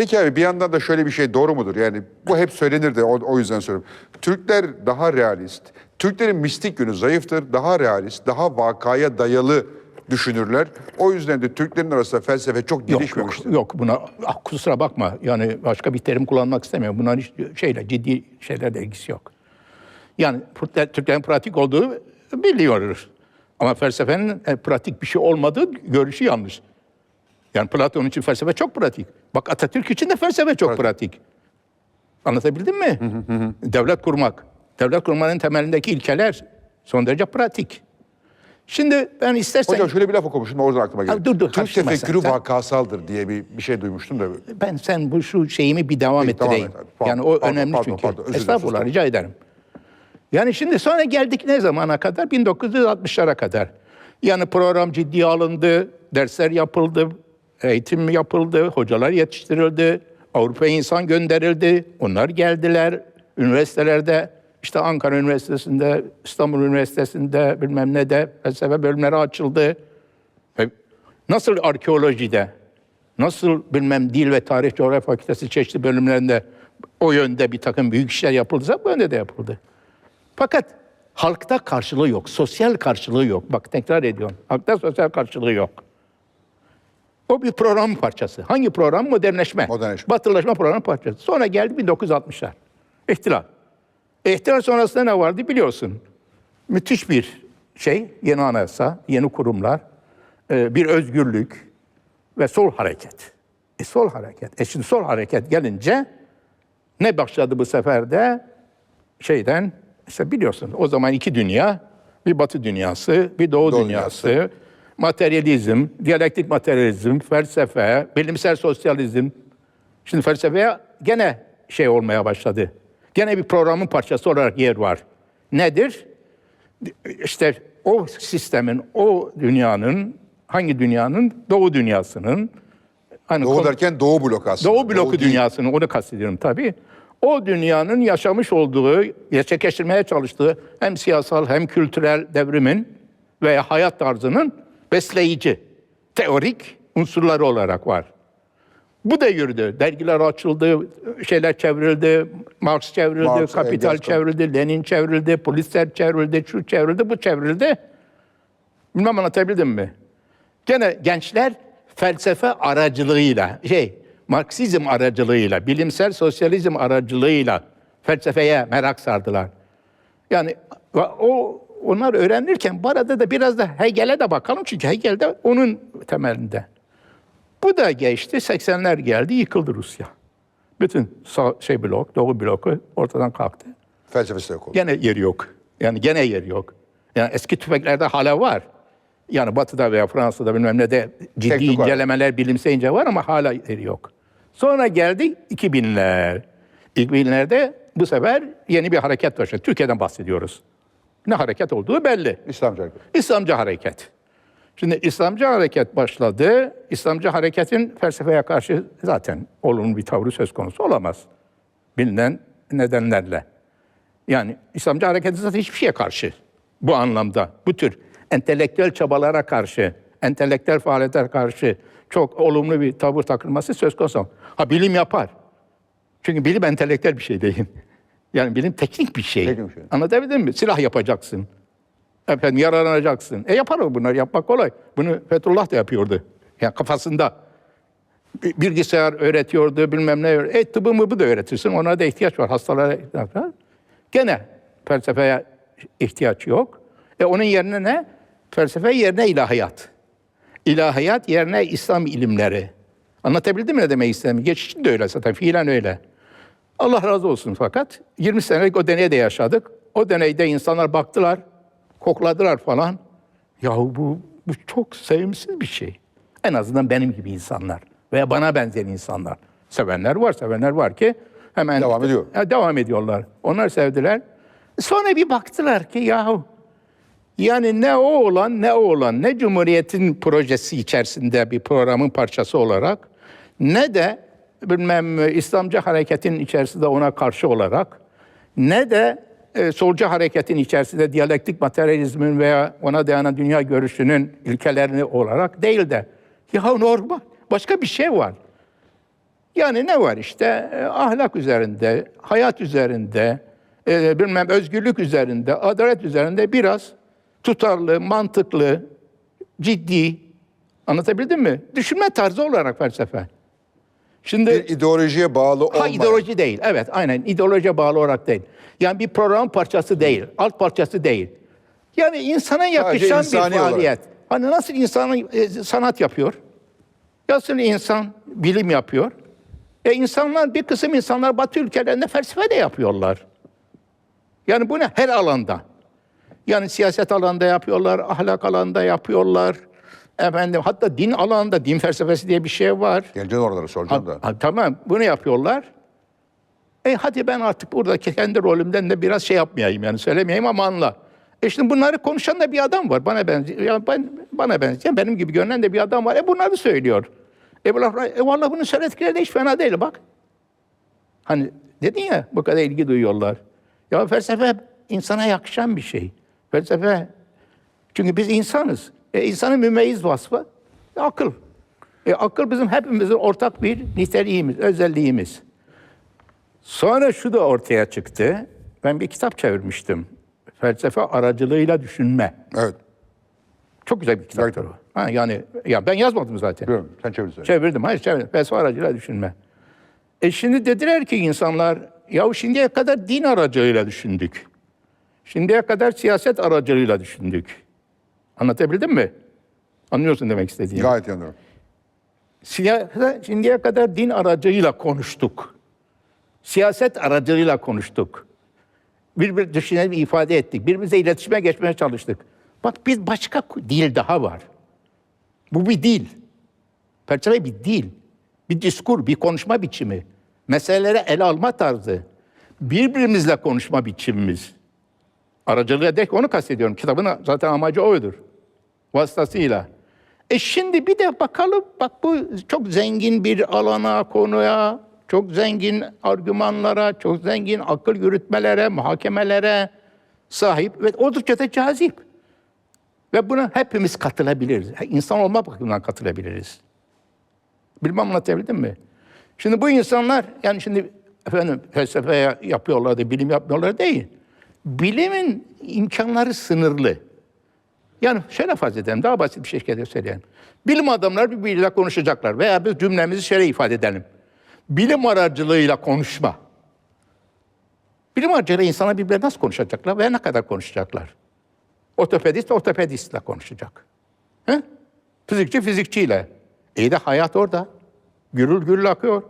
Peki abi bir yandan da şöyle bir şey doğru mudur? Yani bu hep söylenir de o, o yüzden soruyorum. Türkler daha realist. Türklerin mistik yönü zayıftır, daha realist, daha vakaya dayalı düşünürler. O yüzden de Türklerin arasında felsefe çok Yok gelişmemiştir. yok yok buna ah, kusura bakma yani başka bir terim kullanmak istemiyorum. Bunların hiç şeyle ciddi şeylerle ilgisi yok. Yani Türkler- Türklerin pratik olduğu biliyoruz. Ama felsefenin e, pratik bir şey olmadığı görüşü yanlış. Yani Platon için felsefe çok pratik. Bak Atatürk için de felsefe çok pratik. Anlatabildim mi? Devlet kurmak. Devlet kurmanın temelindeki ilkeler son derece pratik. Şimdi ben istersen... Hocam şöyle bir laf okumuştum da oradan aklıma geldi. Dur, dur, Türk tefekkürü Sen- vakasaldır diye bir, bir şey duymuştum da. Ben sen bu şu şeyimi bir devam Peki, devam ettireyim. et abi. Pardon, yani o pardon, önemli pardon, çünkü. pardon, dilerim, Estağfurullah sustum. rica ederim. Yani şimdi sonra geldik ne zamana kadar? 1960'lara kadar. Yani program ciddiye alındı, dersler yapıldı, eğitim yapıldı, hocalar yetiştirildi, Avrupa'ya insan gönderildi. Onlar geldiler üniversitelerde. işte Ankara Üniversitesi'nde, İstanbul Üniversitesi'nde bilmem ne de felsefe bölümleri açıldı. Ve Nasıl arkeolojide, nasıl bilmem dil ve tarih coğrafya fakültesi çeşitli bölümlerinde o yönde bir takım büyük işler yapıldıysa bu yönde de yapıldı. Fakat halkta karşılığı yok, sosyal karşılığı yok. Bak tekrar ediyorum, halkta sosyal karşılığı yok. O bir program parçası. Hangi program? Modernleşme. Modernleşme. Batılaşma programı parçası. Sonra geldi 1960'lar. İhtilal. İhtilal sonrasında ne vardı biliyorsun. Müthiş bir şey, yeni anayasa, yeni kurumlar, e, bir özgürlük ve sol hareket. E sol hareket. E şimdi sol hareket gelince ne başladı bu sefer de? Şeyden, işte biliyorsun o zaman iki dünya, bir batı dünyası, bir doğu, Doğu dünyası, materyalizm, diyalektik materyalizm, felsefe, bilimsel sosyalizm. Şimdi felsefeye gene şey olmaya başladı. Gene bir programın parçası olarak yer var. Nedir? İşte o sistemin, o dünyanın, hangi dünyanın? Doğu dünyasının. Hani Doğu derken Doğu bloku aslında. Doğu bloku değil. dünyasını onu kastediyorum tabii. O dünyanın yaşamış olduğu, gerçekleştirmeye çalıştığı hem siyasal hem kültürel devrimin veya hayat tarzının besleyici, teorik unsurları olarak var. Bu da yürüdü. Dergiler açıldı, şeyler çevrildi, Marx çevrildi, Marx, Kapital Engels, çevrildi, Lenin çevrildi, Pulitzer çevrildi, şu çevrildi, bu çevrildi. Bilmem anlatabildim mi? Gene gençler felsefe aracılığıyla, şey, Marksizm aracılığıyla, bilimsel sosyalizm aracılığıyla felsefeye merak sardılar. Yani o onlar öğrenirken bu arada da biraz da Hegel'e de bakalım çünkü Hegel de onun temelinde. Bu da geçti, 80'ler geldi, yıkıldı Rusya. Bütün sağ, şey blok, Doğu bloku ortadan kalktı. Felsefesi yok oldu. Gene yeri yok. Yani gene yeri yok. Yani eski tüfeklerde hala var. Yani Batı'da veya Fransa'da bilmem ne de ciddi Teknik var. incelemeler bilimsel ince var ama hala yeri yok. Sonra geldi 2000'ler. 2000'lerde bu sefer yeni bir hareket başladı. Türkiye'den bahsediyoruz. Ne hareket olduğu belli. İslamcı hareket. İslamcı hareket. Şimdi İslamcı hareket başladı. İslamcı hareketin felsefeye karşı zaten olumlu bir tavrı söz konusu olamaz. Bilinen nedenlerle. Yani İslamcı hareketin zaten hiçbir şeye karşı bu anlamda. Bu tür entelektüel çabalara karşı, entelektüel faaliyetlere karşı çok olumlu bir tavır takılması söz konusu. Ha bilim yapar. Çünkü bilim entelektüel bir şey değil. Yani bilim teknik bir şey. Teknik bir şey. Anlatabildim mi? Silah yapacaksın. Efendim yararlanacaksın. E yapar o bunları yapmak kolay. Bunu Fethullah da yapıyordu. Ya kafasında Bi- bilgisayar öğretiyordu bilmem ne. öğre- E tıbbı mıbı da öğretirsin. Ona da ihtiyaç var. Hastalara. Gene felsefeye ihtiyaç yok. E onun yerine ne? Felsefe yerine ilahiyat. İlahiyat yerine İslam ilimleri. Anlatabildim mi ne demek İslam? Geçişin de öyle zaten. Fiilen öyle. Allah razı olsun fakat 20 senelik o deneyde yaşadık. O deneyde insanlar baktılar, kokladılar falan. Yahu bu, bu çok sevimsiz bir şey. En azından benim gibi insanlar veya bana benzeyen insanlar. Sevenler var, sevenler var ki hemen Devam ediyor. Ya, devam ediyorlar. Onlar sevdiler. Sonra bir baktılar ki yahu yani ne o olan ne o olan ne Cumhuriyet'in projesi içerisinde bir programın parçası olarak ne de bilmem İslamcı hareketin içerisinde ona karşı olarak ne de e, solcu hareketin içerisinde diyalektik materyalizmin veya ona dayanan dünya görüşünün ilkelerini olarak değil de ya normal başka bir şey var. Yani ne var işte? E, ahlak üzerinde, hayat üzerinde, e, bilmem özgürlük üzerinde, adalet üzerinde biraz tutarlı, mantıklı, ciddi, anlatabildim mi? Düşünme tarzı olarak felsefe. Şimdi Bir ideolojiye bağlı Ha olmayan. ideoloji değil. Evet aynen ideolojiye bağlı olarak değil. Yani bir program parçası değil. Alt parçası değil. Yani insana yakışan bir insani olarak. faaliyet. Hani nasıl insan e, sanat yapıyor? Nasıl insan bilim yapıyor? E insanlar bir kısım insanlar Batı ülkelerinde felsefe de yapıyorlar. Yani bu ne? Her alanda. Yani siyaset alanında yapıyorlar, ahlak alanında yapıyorlar. Efendim hatta din alanında din felsefesi diye bir şey var. Geleceğim oralara soracağım da. Ha, tamam bunu yapıyorlar. E hadi ben artık buradaki kendi rolümden de biraz şey yapmayayım yani söylemeyeyim ama anla. E şimdi bunları konuşan da bir adam var. Bana benziyor. Yani ben, bana benzeyen benim gibi görünen de bir adam var. E bunları söylüyor. E, e vallahi bunu söyledikleri de hiç fena değil bak. Hani dedin ya bu kadar ilgi duyuyorlar. Ya felsefe insana yakışan bir şey. Felsefe çünkü biz insanız. E, insanın mümeyyiz vasfı e, akıl. E, akıl bizim hepimizin ortak bir niteliğimiz, özelliğimiz. Sonra şu da ortaya çıktı. Ben bir kitap çevirmiştim. Felsefe aracılığıyla düşünme. Evet. Çok güzel bir kitaptır o. Ha, yani ya ben yazmadım zaten. Biliyorum. Sen çevir söyle. Çevirdim, hayır çevirdim. Felsefe aracılığıyla düşünme. E şimdi dediler ki insanlar, ya şimdiye kadar din aracılığıyla düşündük. Şimdiye kadar siyaset aracılığıyla düşündük. Anlatabildim mi? Anlıyorsun demek istediğimi. Gayet anlıyorum. Siyaset, şimdiye kadar din aracılığıyla konuştuk. Siyaset aracılığıyla konuştuk. Birbir düşünelim ifade ettik. Birbirimize iletişime geçmeye çalıştık. Bak biz başka dil daha var. Bu bir dil. Felsefe bir dil. Bir diskur, bir konuşma biçimi. Meselelere ele alma tarzı. Birbirimizle konuşma biçimimiz. Aracılığı dek onu kastediyorum. Kitabın zaten amacı oydur. Vasıtasıyla. E şimdi bir de bakalım bak bu çok zengin bir alana, konuya, çok zengin argümanlara, çok zengin akıl yürütmelere, muhakemelere sahip ve oldukça da cazip. Ve buna hepimiz katılabiliriz. İnsan olma bakımından katılabiliriz. Bilmem anlatabildim mi? Şimdi bu insanlar yani şimdi efendim felsefe yapıyorlar da bilim yapmıyorlar değil. Bilimin imkanları sınırlı. Yani şöyle farz edelim, daha basit bir şekilde söyleyelim. Bilim adamları birbiriyle konuşacaklar veya biz cümlemizi şöyle ifade edelim. Bilim aracılığıyla konuşma. Bilim aracılığıyla insana birbirine nasıl konuşacaklar veya ne kadar konuşacaklar? Ortopedist ortopedistle konuşacak. He? Fizikçi fizikçiyle. İyi de hayat orada. Gürül gürül akıyor.